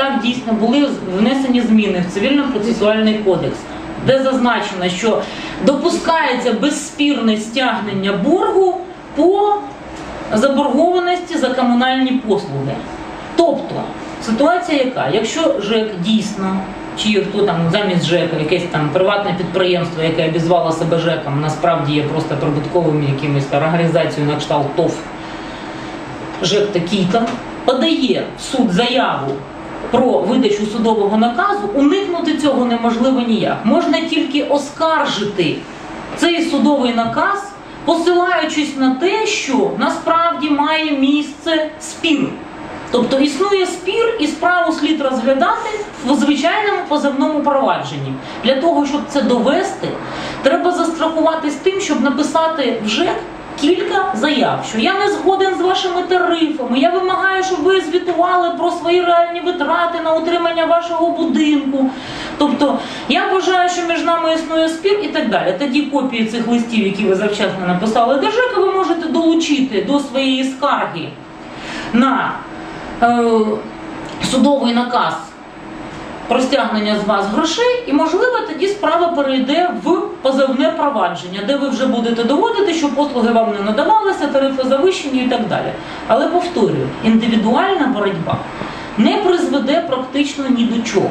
Так дійсно були внесені зміни в цивільно-процесуальний кодекс, де зазначено, що допускається безспірне стягнення боргу по заборгованості за комунальні послуги. Тобто ситуація яка? Якщо ЖЕК дійсно, чи хто там замість ЖЕКа, якесь там приватне підприємство, яке обізвало себе ЖЕКом, насправді є просто прибутковим якимось організацією на кшталт ТОВ, ЖЕК такий-то, подає в суд заяву про видачу судового наказу, уникнути цього неможливо ніяк. Можна тільки оскаржити цей судовий наказ, посилаючись на те, що насправді має місце спір. Тобто існує спір і справу слід розглядати в звичайному позовному провадженні. Для того, щоб це довести, треба застрахуватись тим, щоб написати в ЖЕК кілька заяв, що я не згоден з вашими тарифами, я вимагаю, щоб ви звітували про свої реальні витрати на утримання вашого будинку. Тобто я вважаю, що між нами існує спір і так далі. Тоді копії цих листів, які ви завчасно написали до ви можете долучити до своєї скарги на е, судовий наказ про стягнення з вас грошей, і можливо тоді справа перейде в позовне провадження, де ви вже будете доводити, що послуги вам не надавалися, тарифи завищені і так далі. Але повторюю, індивідуальна боротьба не призведе практично ні до чого.